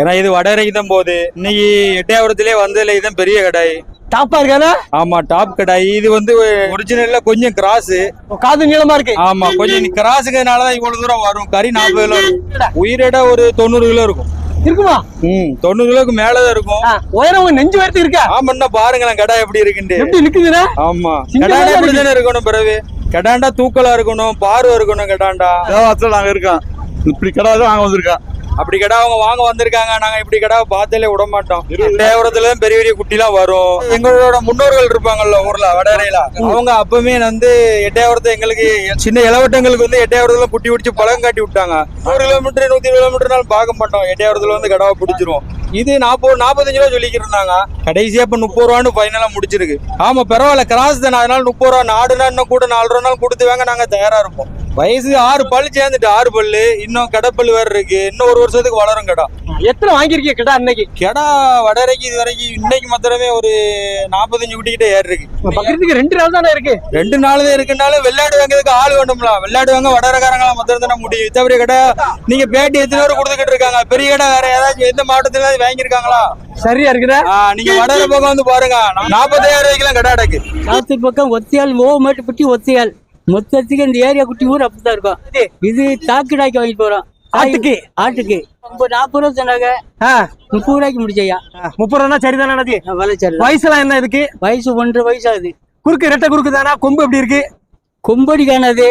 ஏன்னா இது வடரைக்கு தான் போகுது இன்னைக்கு எட்டயபுரத்திலே வந்ததுல இதுதான் பெரிய கடாய் டாப்பா இருக்கானே ஆமா டாப் கடாய் இது வந்து ஒரிஜினல்ல கொஞ்சம் கிராஸ் காது நீளமா இருக்கு. ஆமா கொஞ்சம் கிராஸுக்குனால தான் இவ்வளவு தூரம் வரும். கறி நாற்பது கிலோ இருக்கும். உயிரிட ஒரு தொண்ணூறு கிலோ இருக்கும். இருக்குமா? ம் தொண்ணூறு கிலோக்கு மேலதான் இருக்கும். உயரம் உங்க நெஞ்சு வரைக்கும் இருக்கா? ஆமாண்ணா பாருங்களேன் கடை எப்படி இருக்குன்ட்டு. எப்படி நிக்குதுண்ணே? ஆமா. இப்படி தானே இருக்கணும் பிறகு. கடாண்டா தூக்கலா இருக்கணும் பார்வை இருக்கணும் கடாண்டா. நாங்கள் இருக்கோம் இப்படி கடை தான் நாங்கள் வந்திருக்கோம் அப்படி கடை அவங்க வாங்க வந்திருக்காங்க. நாங்க இப்படி கடை பார்த்தாலே விட மாட்டோம். தேவரத்துல பெரிய பெரிய குட்டிலாம் வரும். எங்களோட முன்னோர்கள் இருப்பாங்கல்ல ஊர்ல வடரையில அவங்க அப்பவுமே வந்து எட்டையாவரத்தை எங்களுக்கு சின்ன இளவட்டங்களுக்கு வந்து எட்டையாவரத்துல குட்டி பிடிச்சி பழம் காட்டி விட்டாங்க. நூறு கிலோமீட்டர் நூத்தி கிலோமீட்டர்னாலும் பார்க்க மாட்டோம். எட்டையாவரத்துல வந்து கடாவை பிடிச்சிரும். இது நாற்பது நாற்பத்தஞ்சு ரூபா சொல்லிக்கிட்டு இருந்தாங்க கடைசியா இப்ப முப்பது ரூபான்னு ஃபைனலா முடிச்சிருக்கு. ஆமா பரவாயில்ல கிராஸ் தானே. அதனால முப்பது ரூபா நாடுனா இன்னும் கூட நாலு ரூபா நாள் கொடுத்து வாங்க நாங்க தயாரா இருப்போம். வயசு ஆறு பல்லு சேர்ந்துட்டு ஆறு பல்லு இன்னும் கடைப்பல்லு வேற இருக்கு. இன்னும் ஒரு வருஷத்துக்கு வளரும் கடை. எத்தனை வாங்கியிருக்கீங்க கிட்ட அன்னைக்கு? கெடா வடரைக்கு இது வரைக்கும் இன்னைக்கு மாத்திரமே ஒரு நாற்பத்தஞ்சு குட்டி கிட்ட ஏறி இருக்கு. பக்கத்துக்கு ரெண்டு நாள் தானே இருக்கு? ரெண்டு நாள் தான் இருக்குனாலும் வெள்ளாடு வாங்குறதுக்கு ஆள் வேண்டும்ல. வெள்ளாடு வாங்க வடரக்காரங்களா மாத்திரம் தானே முடியும். இத்தவரை கடை நீங்க பேட்டி எத்தனை பேர் கொடுத்துக்கிட்டு இருக்காங்க. பெரிய கடை வேற ஏதாச்சும் எந்த மாவட்டத்துல வாங்கியிருக்காங்களா? சரியா இருக்குதா? நீங்க வடர பக்கம் வந்து பாருங்க. நாற்பத்தாயிரம் ரூபாய்க்குலாம் கடை அடக்கு. பக்கம் ஒத்தியால் ஓமேட்டு குட்டி ஒத்தியால். மொத்தத்துக்கு இந்த ஏரியா குட்டி ஊர் அப்படிதான் இருக்கும். இது தாக்குடாய்க்கு வாங்கிட்டு போறோம். ஆட்டுக்கு? ஆட்டுக்கு. ரொம்ப நாற்பது ரூபா சொன்னாங்க. முப்பது ரூபாய்க்கு முடிச்சையா? முப்பது ரூபா சரிதானே அண்ணாச்சி? விளைச்சல் வயசுலாம் என்ன இதுக்கு? வயசு ஒன்றரை வயசு ஆகுது குறுக்கு ரெட்டை குறுக்கு தானா? கொம்பு எப்படி இருக்கு? கொம்படி காணாது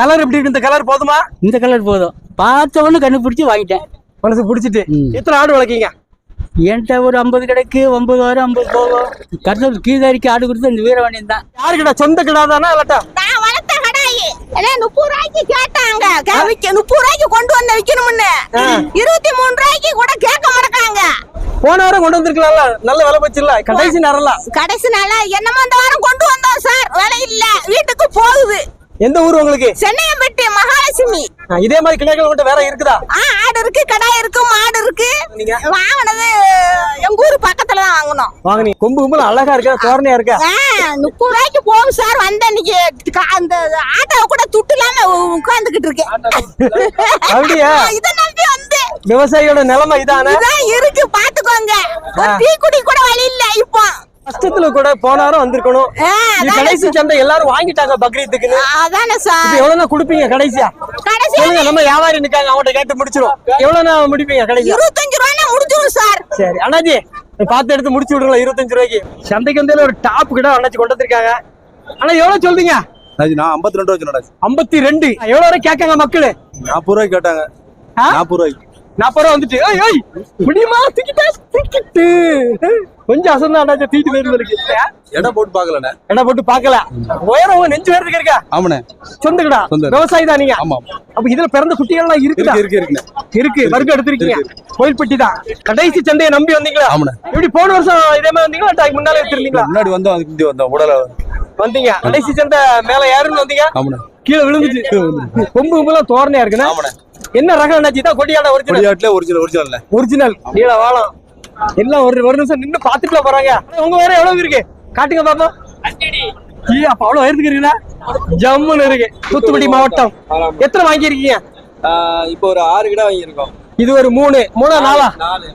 கலர் எப்படி இருக்கு? இந்த கலர் போதுமா? இந்த கலர் போதும். பார்த்த உடனே கண்டுபிடிச்சு வாங்கிட்டேன். மனசு பிடிச்சிட்டு. எத்தனை ஆடு வளர்க்கீங்க? என்கிட்ட ஒரு ஐம்பது கிடைக்கு ஒன்பது வரும் ஐம்பது போகும். கருத்தூர் கீதாரிக்கு ஆடு கொடுத்து இந்த வீரவாணியம் தான் யாரு கிட்ட சொந்த கிடா தானா இல்லாட்டா நான் வளர்த்த கடாயி எல்லாம் முப்பது ரூபாய்க்கு கேட்டாங்க. முப்பது ரூபாய்க்கு கொண்டு வந்து விக்கணும்னு. இருபத்தி மூணு ரூபாய்க்கு கூட கேட்க மாட்டாங்க போன வாரம் கொண்டு வந்திருக்கலாம்ல? நல்ல விலை வச்சிடல கடைசி நேரம்ல. கடைசி நாள என்னமோ இந்த வாரம் கொண்டு வந்தோம் சார். விலை இல்ல. வீட்டுக்கு போகுது. எந்த ஊர் உங்களுக்கு? சென்னையம்பட்டி மகாலட்சுமி. இதே மாதிரி கிளைகள் மட்டும் வேற இருக்குதா? ஆடு இருக்கு கடாய் இருக்கு மாடு இருக்கு? வாங்கினது எங்க ஊர் பக்கத்துல தான் வாங்கினோம். வாங்கினீங்க. கொம்பு கும்பல் அழகா இருக்கா? தோரணையா இருக்கா? முப்பது ரூபாய்க்கு போகும் சார் வந்த அன்னைக்கு கா- அந்த ஆட்டோவை கூட துட்டு இல்லாம உட்கார்ந்துகிட்டு இருக்கேன். அப்படியா? இதை நம்பி வந்து விவசாயியோட நிலைமை இதானே? இருக்கு பாத்துக்கோங்க டீ குடி கூட வழி இல்ல இப்போ. கஷ்டத்துல கூட போன வாரம் வந்திருக்கணும் கடைசி சந்தை எல்லாரும் வாங்கிட்டாங்க பக்ரீத்துக்குன்னு. அதானே சார் எவ்வளவுனா குடுப்பீங்க கடைசியா? கடைசி சொல்லுங்க நம்ம வியாபாரி நிக்காங்க அவங்கள்ட்ட கேட்டு முடிச்சிரும் எவ்வளவுனா முடிப்பீங்க கடைசியா? இருபத்தஞ்சு ரூபாய்னா முடிஞ்சிடும் சார். சரி அண்ணாஜி நீ பார்த்து எடுத்து முடிச்சு விடுங்களா இருபத்தஞ்சு ரூபாய்க்கு. சந்தைக்கு வந்து ஒரு டாப் கிட்ட அண்ணாச்சி கொண்டு வந்திருக்காங்க. ஆனா எவ்வளவு சொல்றீங்க? நான் ஐம்பத்தி ரெண்டு ரூபா சொன்னேன் ஐம்பத்தி ரெண்டு. எவ்வளவு வரை கேட்காங்க மக்களு? நாற்பது ரூபாய்க்கு கேட்டாங்க? நாற்பது ரூபாய்க்கு. நாற்பது ரூபா வந்துட்டு ஏய் ஏய் முடியுமா? தூக்கிட்டா? தூக்கிட்டு. கொஞ்சம் அசந்தா அண்ணாச்சி தூக்கிட்டு போயிருந்து இருக்கு இடம் போட்டு பார்க்கலண்ணே. இடம் போட்டு பார்க்கல. உயரம் நெஞ்சு வேறதுக்கு இருக்கா? ஆமாண்ணே. சொந்த கிடா சொந்த. விவசாயி தான் நீங்க? ஆமா அப்ப இதுல பிறந்த குட்டிகள்லாம் இருக்குதா? இருக்கு இருக்கு இருக்கு. வர்க்கம் எடுத்திருக்கீங்க. கோயில்பட்டி தான். கடைசி சந்தையை நம்பி வந்தீங்களா? ஆமாண்ணே. எப்படி போன வருஷம் இதே மாதிரி வந்தீங்களா? முன்னாலே எடுத்திருந்தீங்களா? முன்னாடி வந்தோம் அதுக்கு வந்தோம். உடல வந்தீங்க. கடைசி சந்தை மேல ஏறுன்னு வந்தீங்க. ஆமாண்ணே. கீழே விழுந்துச்சு. கொம்பு கும்பலாம் தோரணையா இருக்குண்ணா? என்ன ரகம் என்னாச்சு? தான் கொடியாட ஒரிஜினல் கொடியாட்டுல ஒரிஜினல் ஒரிஜினல்ண்ணே ஒரிஜினல் நீல வாழம் எல்லாம் ஒரு ஒரு நிமிஷம் நின்னு பாத்துட்டுல போறாங்க. உங்க வேற எவ்வளவு இருக்கு? காட்டுங்க பாப்போம் ஏய் அப்ப அவ்வளவு உயரத்துக்கு ஜம்முன்னு இருக்கு. தூத்துக்குடி மாவட்டம். எத்தனை வாங்கியிருக்கீங்க? ஆஹ் இப்போ ஒரு ஆறு கிடா வாங்கியிருக்கோம். இது ஒரு மூணு. மூணா நாலா நாலு?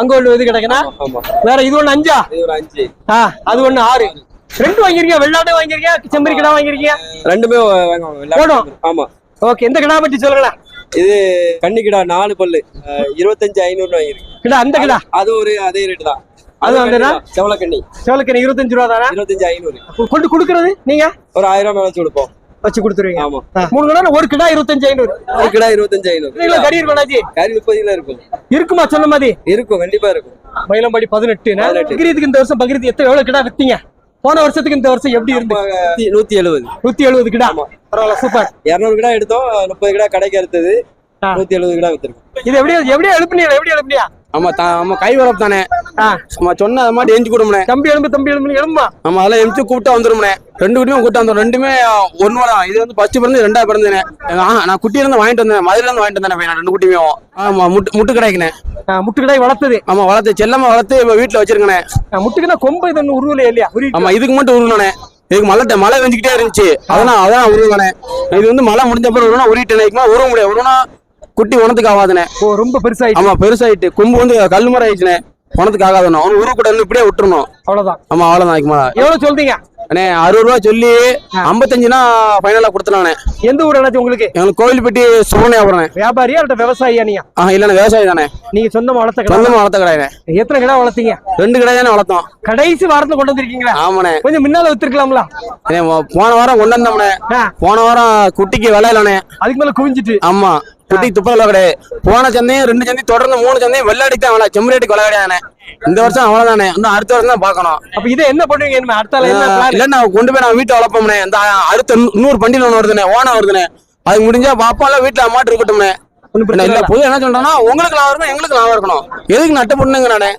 அங்க ஒண்ணு இது கிடக்குண்ணா ஆமா வேற இது ஒண்ணு அஞ்சா? இது ஒரு அஞ்சு. ஆ அது ஒண்ணு ஆறு. ரெண்டு வாங்கிருக்கீங்க வெள்ளாடு வாங்கிருக்கீங்க செம்பரி கிடா வாங்கிருக்கீங்க ரெண்டுமே போடும். ஆமா. ஓகே எந்த கிடா பற்றி சொல்லுங்களேன். இது கன்னி கிடா நாலு பல்லு. இருபத்தஞ்சு ஐநூறு வாங்கியிருக்கு கிடா அந்த கிடா? அது ஒரு அதே ரேட்டு தான். அது வந்துனா? செவலக்கண்ணி. சேவலுக்கு இருபத்தஞ்சு ரூபா தானே? இருபத்தஞ்சு ஐநூறு. கொண்டு கொடுக்கறது நீங்க? ஒரு ஆயிரம் ரூபாய் வச்சு கொடுப்போம். வச்சு கொடுத்துருவீங்க. ஆமா. மூணு கிடா ஒரு கிடா இருபத்தஞ்சு ஐநூறு. ஒரு கிடா இருபத்தஞ்சு ஐநூறு. கறி இருக்கணாச்சி கறி முப்பது கிலோ இருக்கும். இருக்குமா சொன்ன மாதிரி இருக்கும் கண்டிப்பா இருக்கும். மயிலம்பாடி பதினெட்டு பதினெட்டு. பக்ரீத்துக்கு இந்த வருஷம் பக்ரீத் எத்தனை எவ்வளவு கிடா வித்தீங்க? போன வருஷத்துக்கு இந்த வருஷம் எப்படி இருந்து? நூத்தி- எழுபது நூத்தி எழுபது கிடா? பரவாயில்ல சூப்பர். இருநூறு கிடா எடுத்தோம் முப்பது கிடா கடைக்கு அறுத்தது. ஆ. நூத்தி எழுபது கிடா வித்துருக்கோம். இது எப்படியா எப்படியா எழுப்புனியா? எப்படி எழுப்புனியா? ஆமா தா ஆமா கை வரப்பு தானே. ஆ. நம்ம சொன்ன அது மாதிரி எஞ்சி கொடுமுனே. தம்பி எலும்பு தம்பி எலும்பு எலும்பா நம்ம அதெல்லாம் எமிச்சு கூப்பிட்டா வந்துருமுனே. ரெண்டு குட்டியும் கூப்பிட்டு வந்தோம் ரெண்டுமே ஒன்னு வரும் இது வந்து ஃபர்ஸ்ட் பிறந்து ரெண்டா பிறந்தேனே நான் குட்டியில இருந்து வாங்கிட்டு வந்தேன். மதுரையில இருந்து வாங்கிட்டு வந்தேன் ரெண்டு குட்டியுமே. ஆமா முட்டு முட்டு கிடைக்குனேன் முட்டு கிடாய் வளர்த்தது. ஆமா வளர்த்து செல்லமா வளர்த்து இப்ப வீட்டுல வச்சிருக்கனே. முட்டுக்குன்னா கொம்பு இது ஒண்ணு உருவலையா இல்லையா? ஆமா இதுக்கு மட்டும் உருவனே இதுக்கு மழை மழை வெஞ்சிக்கிட்டே இருந்துச்சு. அதெல்லாம் அதான் உருவனே இது வந்து மழை முடிஞ்ச அப்புறம் உருவனா உருவிட்டேன். உருவ முடியாது. உருவனா குட்டி உணத்துக்கு ஆகாதுண்ணே. ஓ ரொம்ப பெருசாயிட்டு. ஆமா பெருசாயிட்டு. கொம்பு வந்து கல் மரம் ஆயிடுச்சுண்ணே. உணத்துக்கு ஆகாதுண்ணே. அவன் உருவ கூட இப்படியே விட்டுறணும். அவ்வளவுதான். ஆமா அவ்வளவுதான் அதுக்கு மேல எவ்வளவு சொல்றீங்க? அண்ணே அறுபது ரூபா சொல்லி ஐம்பத்தஞ்சுனா ஃபைனலா கொடுத்துனானே எந்த ஊர் அண்ணாச்சி உங்களுக்கு? எங்களுக்கு கோவில்பட்டி சுப்பிரமணியாபுரண்ணே வியாபாரியா இல்ல விவசாயியா நீங்க ஆ இல்லண்ணே விவசாயி தானே நீங்க சொந்தமா வளர்த்த கடை. சொந்தமா வளர்த்த கடைண்ணே. எத்தனை கிடா வளர்த்தீங்க? ரெண்டு கடை தானே வளர்த்தோம். கடைசி வாரத்துல கொண்டு வந்திருக்கீங்களா? ஆமாண்ணே. கொஞ்சம் முன்னால வித்துருக்கலாம்ல? போன வாரம் கொண்டு வந்தோம்ண்ணே. ஆ, போன வாரம் குட்டிக்கு விலை இல்லைண்ணே. அதுக்கு மேல குவிஞ்சிட்டு. ஆமா. குட்டி துப்பல கிடையாது. போன சந்தையும் ரெண்டு சந்தையும் தொடர்ந்து மூணு சந்தையும் வெள்ளாடிக்கு தான் செம்மறியாட்டுக்கு விலை கிடையாதுண்ணே. இந்த வருஷம் அவ்வளவுதானே இன்னும் அடுத்த வருஷம் தான் பார்க்கணும். அப்ப இதை என்ன பண்ணுவீங்க? அடுத்த? இல்ல நான் கொண்டு போய் நான் வீட்டை வளர்ப்போம்னே இந்த அடுத்த இன்னொரு பண்டிகை ஒன்று வருதுண்ணே ஓனம் வருதுண்ணே. அது முடிஞ்சா பாப்பால வீட்டுல அம்மாட்டு பிரச்சனை இல்ல. பொது என்ன சொல்றேன்னா உங்களுக்கு லாபம் இருக்கணும் எங்களுக்கு லாபம் இருக்கணும். எதுக்கு நட்டு பண்ணுங்க நானே?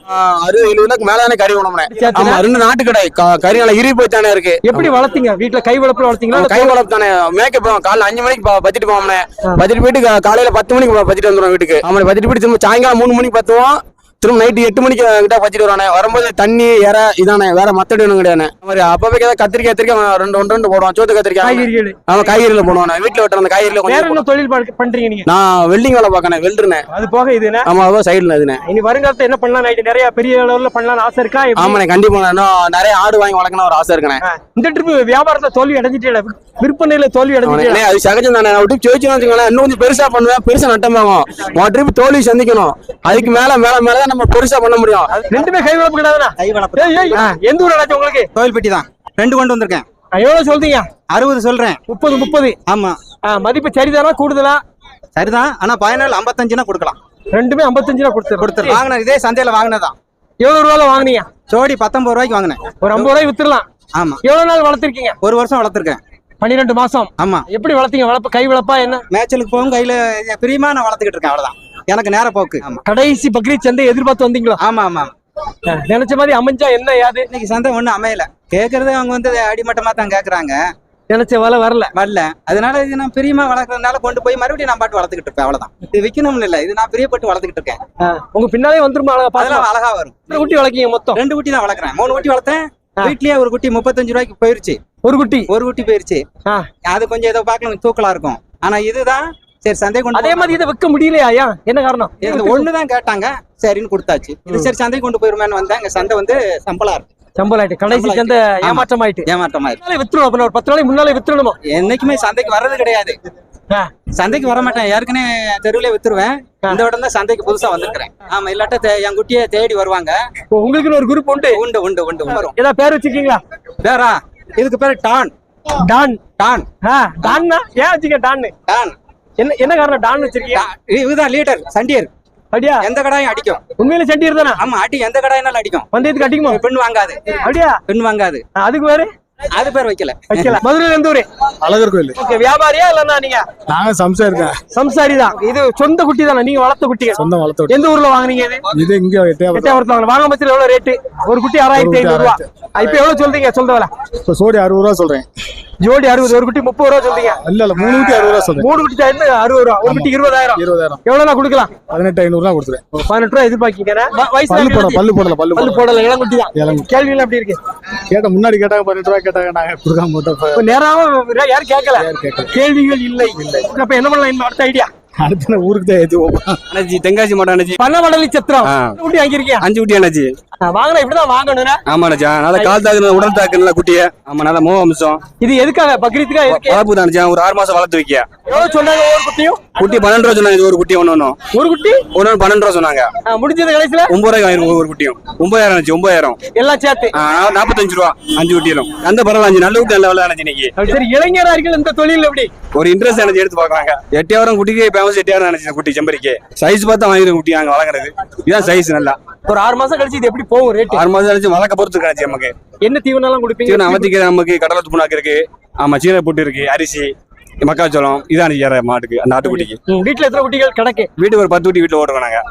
அறுபது எழுபதுக்கு மேல தானே கறி சேர்த்துனா? ஆமா ரெண்டு நாட்டு கடை கறி நல்லா இறுதி போய் தானே இருக்கு. எப்படி வளர்த்தீங்க? வீட்டுல கை வளர்ப்புல வளர்த்தீங்களா? கை வளர்ப்பு தானே மேக்கப் காலைல அஞ்சு மணிக்கு பத்திட்டு போவோம்னே. பத்திட்டு போயிட்டு காலையில பத்து மணிக்கு பத்திட்டு வந்துடும் வீட்டுக்கு. ஆமா பத்திட்டு போயிட்டு திரும்ப சாயங்காலம் மூணு மணிக்கு பத்துவோம். திரும்ப நைட்டு எட்டு மணிக்கு கிட்ட பச்சிட்டு வரானே வரும்போது தண்ணி இற இதானே வேற மத்தடி ஒன்றும் கிடையாது மாதிரி அப்பவே ஏதாவது கத்திரிக்காய் கத்திரிக்காய் ரெண்டு ஒன்று ரெண்டு போடுவோம் சோத்து கத்திரிக்காய் காய்கறிகள். ஆமா காய்கறியில போடுவோம் நான் வீட்டுல வெட்டுற அந்த கொஞ்சம் என்ன தொழில் பண்- பண்றீங்க நீங்க? நான் வெல்டிங் வேலை பார்க்கறேன் வெல்டர்னே அது போக இது என்ன? ஆமா அதுவும் சைடுல இதுனே. இனி வருங்காலத்துல என்ன பண்ணலாம்? நைட்டு நிறைய பெரிய அளவுல பண்ணலாம்னு ஆசை இருக்கா? ஆமாண்ணே கண்டிப்பா. இன்னும் நிறைய ஆடு வாங்கி வளர்க்கணும் ஒரு ஆசை இருக்கேன் இந்த ட்ரிப் வியாபாரத்துல தோல்வி அடைஞ்சிட்டே விற்பனையில தோல்வி அடைஞ்சிட்டே அவனே, அது சகஜம் தானே. விட்டு ஜெயிச்சுன்னு வச்சுக்கோங்களேன் இன்னும் கொஞ்சம் பெருசா பண்ணுவேன் பெருசா நட்டமாகும் உன் ட்ரிப் தோல்வி சந்திக்கணும். அதுக்கு மேல மேல மேல நம்ம பெருசா பண்ண முடியும். ரெண்டுமே கை வளர்ப்பு கிடையாதுண்ணா. எந்த ஊர் அண்ணாச்சி உங்களுக்கு? கோயில்பட்டி தான். ரெண்டு கொண்டு வந்திருக்கேன். எவ்வளவு சொல்றீங்க? அறுபது சொல்றேன். முப்பது முப்பது. ஆமா. மதிப்பு சரிதானா கூடுதலா? சரிதான். ஆனா பதினாலு ஐம்பத்தஞ்சுனா கொடுக்கலாம். ரெண்டுமே ஐம்பத்தஞ்சு ரூபா கொடுத்துரு கொடுத்துரு வாங்கின இதே சந்தையில வாங்கினதான் எவ்வளவு ரூபால வாங்குனீங்க? ஜோடி பத்தொன்பது ரூபாய்க்கு வாங்கினேன். ஒரு ஐம்பது ரூபாய் வித்துடலாம். ஆமா. எவ்வளவு நாள் வளர்த்திருக்கீங்க? ஒரு வருஷம் வளர்த்துருக்கேன். பன்னிரெண்டு மாசம். ஆமா. எப்படி வளர்த்தீங்க? வளர்ப்பு கை வளர்ப்பா என்ன? மேய்ச்சலுக்கு போகும் கையில பிரியமா நான் வளர்த்துக்கிட்டு இருக்கேன் அவ்வளவுதான். எனக்கு நேர போக்கு. கடைசி பக்ரீத் சந்தை எதிர்பார்த்து வந்தீங்களா? ஆமா ஆமா. நினைச்ச மாதிரி அமைஞ்சா என்ன யாது? இன்னைக்கு சந்தை ஒண்ணும் அமையல. கேக்குறது அவங்க வந்து அடிமட்டமா தான் கேக்குறாங்க. நினைச்ச வேலை வரல. வரல. அதனால இது நான் பிரியமா வளர்க்கறதுனால கொண்டு போய் மறுபடியும் நான் பாட்டு வளர்த்துக்கிட்டு இருப்பேன் அவ்வளவுதான். இது விற்கணும்னு இல்ல. இது நான் பிரியப்பட்டு வளர்த்துக்கிட்டு இருக்கேன். உங்க பின்னாலே வந்துருமா அழகா அதெல்லாம் பாக்கலாம் அழகா வரும். குட்டி வளர்க்கீங்க மொத்தம்? ரெண்டு குட்டி தான் வளர்க்குறேன். மூணு குட்டி வளர்த்தேன். வீட்லயே ஒரு குட்டி முப்பத்தஞ்சு ரூபாய்க்கு போயிருச்சு. ஒரு குட்டி? ஒரு குட்டி போயிருச்சு. ஆ. அது கொஞ்சம் ஏதோ பார்க்கலாம் தூக்கலா இருக்கும். ஆனா இதுதான் சரி சந்தை கொண்டு அதே மாதிரி இதை விற்க முடியலையா என்ன காரணம்? ஒண்ணுதான் கேட்டாங்க. சரின்னு கொடுத்தாச்சு. இது சரி சந்தை கொண்டு போயிருமேன்னு வந்தேன். இங்க சந்தை வந்து சம்பளம் இருக்கு சம்பளம் ஆயிட்டு. கடைசி சம்பளம் சந்தை ஆமா. ஏமாற்றம் ஆயிட்டு ஏமாற்றமா வித்துருவோம் அப்ப ஒரு பத்து நாளைக்கு முன்னாலே வித்துடணுமா என்னைக்குமே சந்தைக்கு வர்றது கிடையாது. சந்தைக்கு வர மாட்டேன். ஏற்கனவே தெருவிலே வித்துருவேன். இந்த தான் சந்தைக்கு புதுசா வந்திருக்கிறேன். ஆமா இல்லாட்ட என் குட்டியை தேடி வருவாங்க. இப்போ உங்களுக்குன்னு ஒரு குரூப் உண்டு? உண்டு உண்டு உண்டு வரும் ஏதாவது பேர் வச்சிருக்கீங்களா? வேறா இதுக்கு பேரு டான். டான். டான். ஆ டான்னா? ஏன் வச்சுக்க டான்னு? டான். என்ன என்ன காரணம்? டான் வச்சிருக்கீங்க இதுதான் லீடர் சண்டியர். அப்படியா? எந்த கடாயும் அடிக்கும். உண்மையில சண்டியர் தானே? ஆமா அடி எந்த கடாயினாலும் அடிக்கும். பந்தயத்துக்கு அடிக்குமா? பெண் வாங்காது. அப்படியா? பெண் வாங்காது. அதுக்கு வேறு அது பேர் வைக்கல. வைக்கல. மதுரையில இருந்து ஊரு அழகர் கோயில். ஓகே வியாபாரியா இல்லன்னா நீங்க? நாங்க சம்சா இருக்கேன். சம்சாரி தான். இது சொந்த குட்டி தானே? நீங்க வளர்த்த குட்டிங்க சொந்தம் வளர்த்து எந்த ஊர்ல வாங்குனீங்க இது? இது இங்க எட்டையா எட்டாயிரத்து வாங்க வாங்க பட்சத்தில் எவ்வளவு ரேட்டு ஒரு குட்டி ஆறாயிரத்தி குட்டி ஐநூறு ரூபா. இப்ப எவ்வளவு சொல்றீங்க? சொல்ற வேலை இப்போ சோடி அறுபது ரூபா சொல்றேன். ஜோடி அறுபது ஒரு குட்டி முப்பது ரூபா சொல்றீங்க. இல்ல இல்ல மூணு குட்டி அறுபது ரூபா சொல்றேன். மூணு குட்டி அறுபது ரூபா. ஒரு குட்டி இருபதாயிரம். இருபதாயிரம். எவ்வளவு நான் கொடுக்கலாம்? பதினெட்டு ஐநூறு ரூபா கொடுத்துறேன் பதினெட்டு ரூபா எதிர்பார்க்கீங்க வயசு பல்லு போட பல்லு போடல பல்லு பல்லு போடல போடல இளங்குட்டி தான். கேள்வி எப்படி இருக்கு? கேட்ட முன்னாடி கேட்டாங்க பதினெட்டு ரூபா கேட்டாங்க நாங்க கொடுக்காம நேராம யாரும் கேட்கல. கேட்கல. கேள்விகள் இல்லை. அப்ப என்ன பண்ணலாம்? இன்னும் அடுத்த ஐடியா அடுத்து ஊருக்கு தான் ஏற்றி வைப்போம். அண்ணாச்சி தென்காசி மாட்டோம் அண்ணாச்சி. பணவடலி சத்திரம். குட்டி வாங்கிருக்கீங்க அஞ்சு குட்டி அண்ணாச்சி. வாங்கினா இப்படிதான் வாங்கணும் ஆமா அண்ணாச்சி. நல்ல கால் தாக்கு உடல் தாக்கு நல்ல குட்டிய. ஆமா நல்ல மோக அம்சம் இது எதுக்காக? பக்ரீத்துக்கா எதுக்கு? வளர்ப்பு தான். ஒரு ஆறு மாசம் வளர்த்து வைக்க எவ்வளவு சொன்னாங்க ஒவ்வொரு குட்டியும்? குட்டி பன்னெண்டு ரூபா சொன்னாங்க ஒரு குட்டி ஒண்ணும். ஒரு குட்டி? ஒண்ணு பன்னெண்டு ரூபா சொன்னாங்க. முடிஞ்சது கடைசியில? ஒன்பது ரூபாய்க்கு ஒரு குட்டியும். ஒன்பதாயிரம் ஆச்சு ஒன்பதாயிரம் எல்லாம் சேர்த்து. நாற்பத்தஞ்சு ரூபா அஞ்சு குட்டியிலும். அந்த பரவாயில்ல அஞ்சு நல்ல குட்டி நல்ல வேலை அண்ணாச்சி இன்னைக்கு. சரி இளைஞரார்கள் இந்த தொழில் எப்படி? ஒரு இன்ட்ரெஸ்ட் எனக்கு எடுத்து பாக்குறாங்க எட்டாயிரம் குட்டிக்கு ஃபேமஸ் எட்டாயிரம் நினைச்சு குட்டி செம்பரிக்கு. சைஸ் பார்த்தா வாங்கிருக்க குட்டி நாங்க வளர்க்குறது. இதுதான் சைஸ் நல்லா. ஒரு ஆறு மாசம் கழிச்சு இது எப்படி போகும் ரேட் ஆறு மாசம் நினைச்சு வளர்க்க பொறுத்து கிடைச்சு நமக்கு. என்ன தீவனம் எல்லாம் கொடுப்பீங்க? சீன அவத்திக்கிற நமக்கு கடலை புண்ணாக்கு இருக்கு ஆமா சீன புட்டு இருக்கு அரிசி. மக்காச்சோளம் இதான் ஏற மாட்டுக்கு அந்த ஆட்டுக்குட்டிக்கு. வீட்டுல எத்தனை குட்டிகள்? கிடக்கு வீட்டுக்கு ஒரு பத்து குட்டி வீட்டுல ஓட்டுறோம் நாங்க.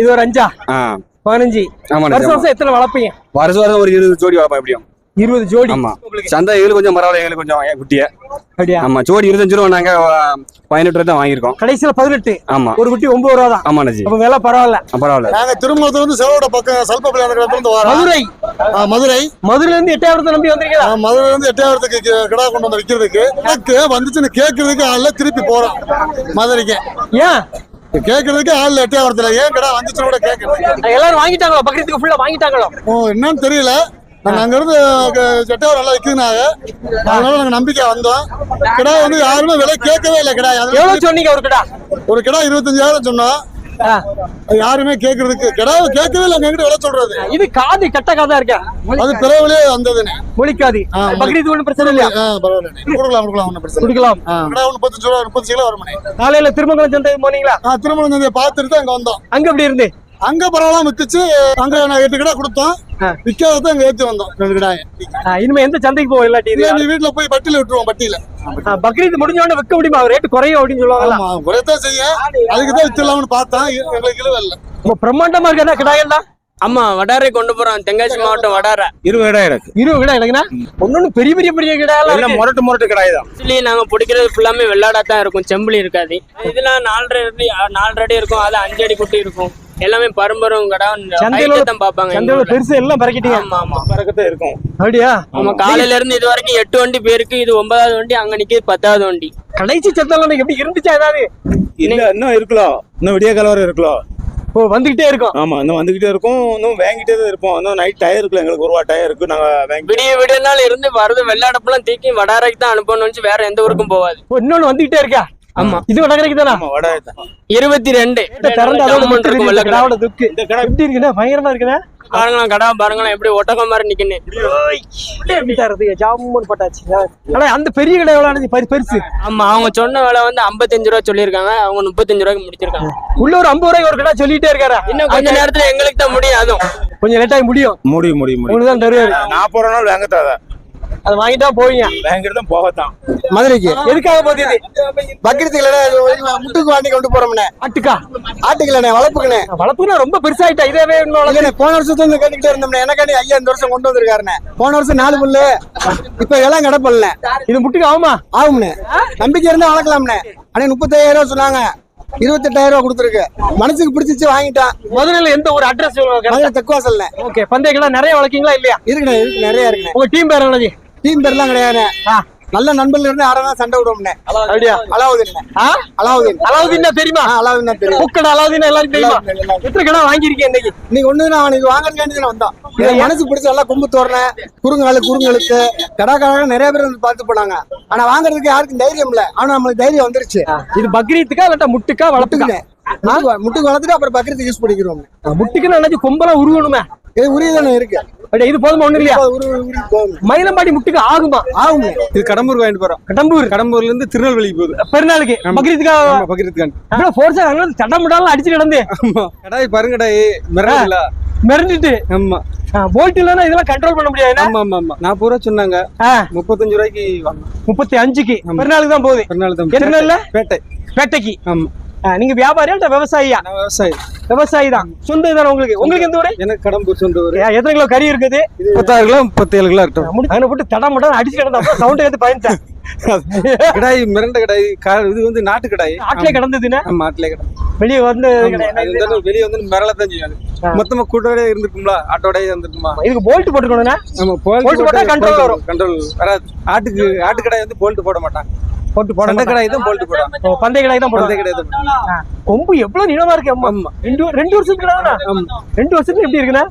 இது ஒரு அஞ்சா? பதினஞ்சு. ஆமா வருஷம் வருஷம் எத்தனை வளர்ப்பீங்க? வருஷம் வருஷம் ஒரு இருபது ஜோடி வளர்ப்போம் எப்படியும். இருபது ஜோடி. ஆமா. சந்தை எங்களுக்கு கொஞ்சம் பரவாயில்ல எங்களுக்கு கொஞ்சம் குட்டிய? அப்படியா? ஆமா ஜோடி இருபத்தஞ்சு ரூபா நாங்க பதினெட்டு ரூபா தான் வாங்கியிருக்கோம். கடைசியில பதினெட்டு. ஆமா. ஒரு குட்டி ஒன்பது ரூபா தான். ஆமா அப்ப விலை பரவாயில்ல. பரவாயில்ல. நாங்க திருமணத்துல வந்து செலவோட பக்கம் அந்த இருந்து வரோம். மதுரை. மதுரை. மதுரையில இருந்து எட்டாயிரத்தை நம்பி வந்திருக்கீங்களா? ஆ, மதுரையில இருந்து எட்டாயிரத்துக்கு கிடா கொண்டு வந்து விற்கிறதுக்கு எனக்கு வந்துச்சுன்னு கேட்கறதுக்கு அல்ல திருப்பி போறோம். மதுரைக்கு. ஏன்? கேட்கறதுக்கு ஆள் எட்டே வரத்துல ஏன் கடை வந்துச்சுன்னு கூட கேட்கறது எல்லாரும் வாங்கிட்டாங்களோ? பக்ரீத்துக்கு ஃபுல்லா வாங்கிட்டாங்களோ? ஓ என்னன்னு தெரியல. அங்க இருந்து செட்டவர் நல்லா விற்குதுனாங்க அதனால நாங்க நம்பிக்கை வந்தோம். கிடா வந்து யாருமே விலை கேட்கவே இல்லை கிடா. சொன்னீங்க ஒரு கடா? ஒரு கிடா இருபத்தஞ்சாயிரம் சொன்னோம். யாருமே கேட்கறதுக்கு கிடாவை கேட்கவே இல்லை எங்கிட்ட விலை சொல்றது. இது காது கட்ட காதா இருக்கா? அது பிறகுலே வந்ததுன்னு மொழிக்காது. ஆ, பக்ரீத்துக்கு ஒன்றும் பிரச்சனை இல்லையா? பரவாயில்ல கொடுக்கலாம் கொடுக்கலாம் ஒன்றும் பிரச்சனை. குடிக்கலாம். கிடா ஒன்று முப்பத்தஞ்சு ரூபா முப்பத்தஞ்சு கிலோ வரும் காலையில திருமங்கலம் சந்தை போனீங்களா? திருமணம் சந்தையை பார்த்துட்டு தான் அங்க வந்தோம். அங்க எப்படி இருந்து? அங்க பரவாயில்ல வித்துச்சு அங்க நான் எட்டு கிடா கொடுத்தோம். ஆ. விற்காத அங்க ஏத்தி வந்தோம் ரெண்டு கிடாய ஆ, இனிமே எந்த சந்தைக்கு போக இல்லாட்டி நீ வீட்டுல போய் பட்டியில விட்டுருவோம் பட்டியில. ஆ, பக்ரீத் முடிஞ்ச உடனே விற்க முடியுமா? ரேட் குறையும் அப்படின்னு சொல்லுவாங்கல்ல. ஆமா குறையத்தான் செய்ய அதுக்கு தான் வித்துலாம்னு பார்த்தேன். எங்களுக்கு இல்ல ரொம்ப பிரம்மாண்டமா இருக்கா கிடாயல் தான்? ஆமா வடாரை கொண்டு போறோம் தென்காசி மாவட்டம் வடாரை. இருபது இடம் இருக்கு இருபது கிடா எனக்குன்னா ஒன்னொன்னு பெரிய பெரிய பெரிய கிடாயெல்லாம் எல்லாம். முரட்டு முரட்டு கடாய் தான். ஆக்சுவலி நாங்க பிடிக்கிறது ஃபுல்லாமே வெள்ளாடா தான் இருக்கும் செம்பிளி இருக்காது. இதெல்லாம் நாலரை அடி நாலரை அடி இருக்கும் அது அஞ்சு அடி குட்டி இருக்கும். எல்லாமே பரும்பரும் கடை. சந்தையில தான் பாப்பாங்க ஊர்ல. பெருசு எல்லாம் பறக்கிட்டீங்க. ஆமா ஆமா. பறக்கத்தான் இருக்கும். அப்படியா? ஆமா காலையில இருந்து இது வரைக்கும் எட்டு வண்டி போயிருக்கு இது ஒன்பதாவது வண்டி அங்க நிக்குது பத்தாவது வண்டி. கடைசி சத்தம் எப்படி இருந்துச்சா ஏதாவது? இல்ல இன்னும் இருக்கலாம். இன்னும் விடிய கலவரம் இருக்கலாம். ஓ வந்துகிட்டே இருக்கும். ஆமா இன்னும் வந்துகிட்டே இருக்கும். இன்னும் வாங்கிட்டே தான் இருப்போம். இன்னும் நைட் டயர் இருக்குல்ல எங்களுக்கு ஒரு டயர் இருக்கு நாங்க வாங்கி விடிய விடிய நாள் இருந்து வருது வெள்ளாடப்பெல்லாம் தூக்கி வடாரைக்கு தான் அனுப்பணும்னு வேற எந்த ஊருக்கும் போகாது. இன்னொன்னு வந்துகிட்டே இருக்கா? ஆமா. இது வடகரைக்கு தானா? இருபத்தி ரெண்டு. கிடாவோட துக்கு. எப்படி இருக்குண்ணா பயங்கரமா இருக்குண்ணா பாருங்களேன் கடை பாருங்களேன் எப்படி ஒட்டகம் மாதிரி தரது? ஜாமுன் போட்டாச்சு. ஆனா அந்த பெரிய கடை எவ்வளவு பெருசு ஆமா அவங்க சொன்ன விலை வந்து 55 ரூபா சொல்லியிருக்காங்க. அவங்க முப்பத்தஞ்சு ரூபாய்க்கு முடிச்சிருக்காங்க. உள்ள ஒரு ஐம்பது ரூபாய்க்கு ஒரு கடை சொல்லிட்டே இருக்காரா? இன்னும் கொஞ்ச நேரத்துல எங்களுக்கு தான் முடியும் அதுவும். கொஞ்சம் லேட்டாகி முடியும். முடியும் முடியும் தான் தருவாரு நாற்பது ரூபா நாள் வாங்கத்தாத அதை வாங்கிட்டா போவீங்க. வாங்கிட்டு தான் போகத்தான். மதுரைக்கு. எதுக்காக போகுது பக்கத்துல முட்டுக்கு வாண்டி கொண்டு போறோம்னே. ஆட்டுக்கா? ஆட்டுக்கலண்ணே வளர்ப்புக்கண்ணே. வளர்ப்புனா ரொம்ப பெருசாயிட்டா இதே இன்னும் போன வருஷத்துல இருந்து கேட்டுக்கிட்டே இருந்தோம்னே. எனக்காண்டி ஐயா இந்த வருஷம் கொண்டு வந்திருக்காருண்ணே. போன வருஷம் நாலு புல்லு. இப்ப எல்லாம் கிடப்பல்ல இது முட்டுக்கு ஆகுமா? ஆகும்ண்ணே. நம்பிக்கை இருந்தா வளர்க்கலாம்ண்ணே. அண்ணே முப்பத்தாயிரம் ரூபா சொன்னாங்க. இருபத்தெட்டாயிரம் ரூபா கொடுத்துருக்கு. மனசுக்கு பிடிச்சிச்சு வாங்கிட்டான். முதல்ல எந்த ஒரு அட்ரஸ் மதுரை தெக்குவாசல்ண்ணே ஓகே பந்தய கடை நிறைய வளர்க்கீங்களா இல்லையா? இருக்குண்ணே இருக்கு நிறைய இருக்குண்ணே. உங்க டீம் பேர் என்னது? டீம் பேர்லாம் கிடையாதுண்ணே. ஆ. நல்ல நண்பர்கள் இருந்து யாரும் சண்டை விடுவோம்ண்ணே. அப்படியா? அலாவுதீன் அலாவுதீன். அலாவுதீன் தெரியுமா? அலாவுதீன் தான் தெரியும். முக்கடை அலாவுதீன் எல்லாரும் தெரியுமா? எத்தனை கடை வாங்கியிருக்கீங்க இன்னைக்கு? இன்னைக்கு ஒண்ணு நான் இது வாங்கறதுக்காண்டி தான் வந்தோம். இது மனசு பிடிச்ச நல்லா கும்பு தோரணை குறுங்காலு குறுங்கெழுத்து கடா கடா நிறைய பேர் வந்து பார்த்து போனாங்க. ஆனா வாங்குறதுக்கு யாருக்கும் தைரியம் இல்ல. ஆனா நம்மளுக்கு தைரியம் வந்துருச்சு. இது பக்ரீத்துக்கா இல்லாட்டா முட்டுக்கா முட்டுக்குண்ணே. முட்டுக்கு வளர்த்துட்டு அப்புறம் பக்கத்துக்கு யூஸ் பண்ணிக்கிறோம் முட்டுக்குன்னு நினைச்சு கொம்பெல்லாம் உருவணுமே. இது உரிய இருக்கு. இது போதுமா ஒண்ணு இல்லையா? மயிலம்பாடி முட்டுக்கு ஆகுமா? ஆகும். இது கடம்பூர் வாங்கிட்டு போறோம். கடம்பூர். கடம்பூர்ல இருந்து திருநெல்வேலிக்கு போகுது. பெருநாளுக்கு. பக்ரீத்துக்கா பகிர்ந்துக்கான் அவ்வளவு ஃபோர்ஸா அங்க தடமுடாலும் அடிச்சு கிடந்து கடாய் பருங்கடாய் மிரடல மிரண்டுட்டு. ஆமா. போல்ட் இதெல்லாம் கண்ட்ரோல் பண்ண முடியாது ஆமா ஆமா ஆமா. பூரா சொன்னாங்க. முப்பத்தஞ்சு ரூபாய்க்கு முப்பத்தி அஞ்சுக்கு. பெருநாளுக்கு தான் போகுது. ஒரு நாள் தான்? பேட்டை. பேட்டைக்கு. ஆமா. நீங்க வியாபாரியா இல்ல விவசாயியா? விவசாயி. விவசாயி தான். சொந்த தானே உங்களுக்கு? உங்களுக்கு எந்த ஊரு? எனக்கு கடம்பூர் சொந்த ஊர். எத்தனை கிலோ கறி இருக்குது? முப்பத்தாறு கிலோ முப்பத்தேழு கிலோ இருக்கும் அங்கே போட்டு தடம் மட்டும் அடிச்சு கிடந்தா சவுண்ட் எடுத்து பயந்துட்டேன். கடாய் மிரண்ட கடாய் இது வந்து நாட்டு கடாய். ஆட்டிலே கிடந்ததுன்னா? ஆட்டிலே கடை வெளியே வந்து வெளியே வந்து மிரளத்தான் செய்யும் அது. மொத்தமா கூட்டோட இருந்திருக்கும்ல ஆட்டோடய இருந்திருக்குமா? இதுக்கு போல்ட் போட்டுக்கணும்னா? நம்ம Bolt போட்டா control வரும். கண்ட்ரோல் வராது. ஆட்டுக்கு ஆட்டு கடாய் வந்து போல்ட் போட மாட்டாங்க. போட்டு போட சண்டை. கடாய் தான் போல்ட் போடும் ஓ, பந்தய கடாய் தான் சண்டை போடுவாங்க. கடாய் தான் போடும். கொம்பு எவ்வளவு நீளமா இருக்கு அம்மா? ரெண்டு ரெண்டு வருஷத்துக்கு? ரெண்டு வருஷத்துக்கு எப்படி இருக்குண்ணா?